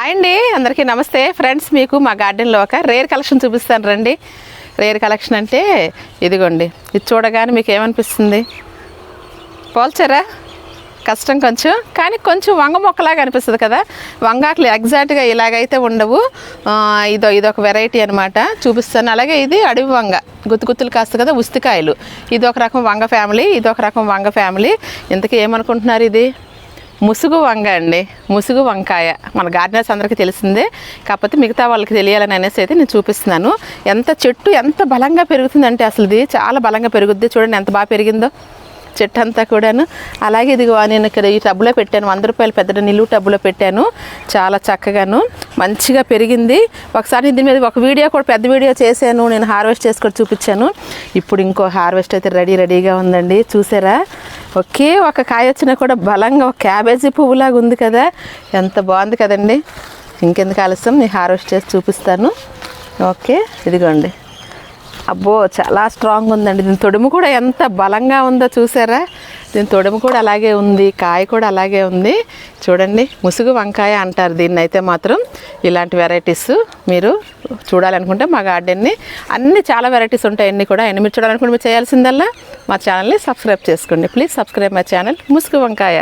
Hi అండి అందరికీ నమస్తే. ఫ్రెండ్స్ మీకు మా గార్డెన్లో ఒక రేర్ కలెక్షన్ చూపిస్తాను రండి. రేర్ కలెక్షన్ అంటే ఇదిగోండి ఇది చూడగానే మీకు ఏమనిపిస్తుంది? పోల్చారా? కష్టం కొంచెం కానీ కొంచెం వంగ మొక్కలాగా అనిపిస్తుంది కదా. వంగాకులు ఎగ్జాక్ట్గా ఇలాగైతే ఉండవు. ఇదో ఇదొక వెరైటీ అనమాట చూపిస్తాను. అలాగే ఇది అడవి వంగ గుత్తు గుత్తులు కాస్త కదా ఉస్తికాయలు ఇది ఒక రకం వంగ ఫ్యామిలీ ఇది ఒక రకం వంగ ఫ్యామిలీ. ఇంతకీ ఏమనుకుంటున్నారు ఇది? ముసుగు వంగ అండి. ముసుగు వంకాయ. మన గార్డెనర్స్ అందరికీ తెలిసిందే. కాకపోతే మిగతా వాళ్ళకి తెలియాలని అనేసి అయితే నేను చూపిస్తున్నాను. ఎంత చెట్టు ఎంత బలంగా పెరుగుతుందంటే అసలు ఇది చాలా బలంగా పెరుగుద్ది. చూడండి ఎంత బాగా పెరిగిందో. చెట్టు అంతా కూడాను. అలాగే ఇదిగో నేను ఇక్కడ ఈ టబ్బులో పెట్టాను. వంద రూపాయలు పెద్ద నిలువు టబ్బులో పెట్టాను. చాలా చక్కగాను. మంచిగా పెరిగింది. ఒకసారి దీని మీద ఒక వీడియో కూడా పెద్ద వీడియో చేశాను. నేను హార్వెస్ట్ చేసుకొని చూపించాను. ఇప్పుడు ఇంకో హార్వెస్ట్ అయితే రెడీ రెడీగా ఉందండి. చూసారా? ఒకే ఒక కాయ వచ్చినా కూడా బలంగా ఒక క్యాబేజీ పువ్వులాగా ఉంది కదా. ఎంత బాగుంది కదండి. ఇంకెందుకు ఆలస్యం నేను హార్వెస్ట్ చేసి చూపిస్తాను. ఓకే ఇదిగోండి. అబ్బో చాలా స్ట్రాంగ్ ఉందండి. దీని తొడుము కూడా ఎంత బలంగా ఉందో చూసారా? దీని తొడుము కూడా అలాగే ఉంది కాయ కూడా అలాగే ఉంది. చూడండి ముసుగు వంకాయ అంటారు దీన్ని అయితే మాత్రం. ఇలాంటి వెరైటీస్ మీరు చూడాలనుకుంటే మా గార్డెన్ని అన్ని చాలా వెరైటీస్ ఉంటాయి అన్నీ కూడా. అన్ని మీరు చూడాలనుకుంటే మీరు చేయాల్సిందల్లా మా ఛానల్ని సబ్స్క్రైబ్ చేసుకోండి. ప్లీజ్ సబ్స్క్రైబ్ మై ఛానల్ ముసుగు వంకాయ.